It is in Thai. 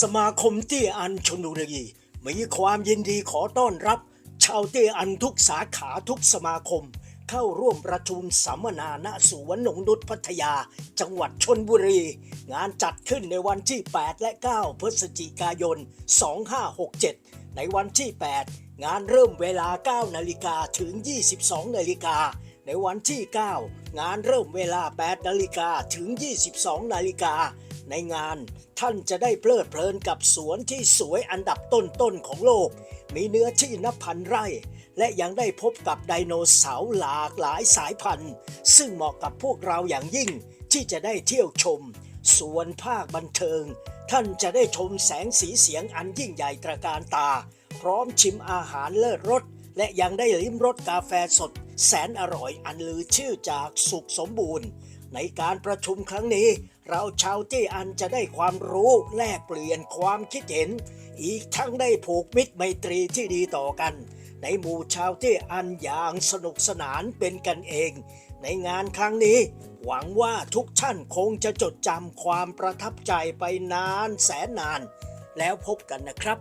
สมาคมเตี้ยอันชนบุรีมีความยินดีขอต้อนรับ ชาวเตี้ยอันทุกสาขาทุกสมาคม เข้าร่วมประชุมสัมมนาณสวนหนงนุษพัทยา จังหวัดชนบุรี งานจัดขึ้นในวันที่ 8 และ 9 พฤศจิกายน 2567 ในวันที่ 8 งานเริ่มเวลา 9 นาฬิกาถึง 22 นาฬิกาในวันที่ 9 งานเริ่มเวลา 8 นาฬิกาถึง 22 นาฬิกา ในงาน ท่านจะได้เพลิดเพลินกับสวนที่สวยอันดับต้นๆของโลก มีเนื้อที่นับพันไร่ และยังได้พบกับไดโนเสาร์หลากหลายสายพันธุ์ ซึ่งเหมาะกับพวกเราอย่างยิ่งที่จะได้เที่ยวชม ส่วนภาคบันเทิง ท่านจะได้ชมแสงสีเสียงอันยิ่งใหญ่ตระการตา พร้อมชิมอาหารเลิศรสและยังได้ลิ้มรสกาแฟสดแสนอร่อยอันลือชื่อจากสุขสมบูรณ์ ในการประชุมครั้งนี้ เราชาวเตี้อันจะได้ความรู้แลกเปลี่ยนความคิดเห็น อีกทั้งได้ผูกมิตรไมตรีที่ดีต่อกัน ในหมู่ชาวเตี้อันอย่างสนุกสนานเป็นกันเอง ในงานครั้งนี้ หวังว่าทุกท่านคงจะจดจำความประทับใจไปนานแสนนาน แล้วพบกันนะครับ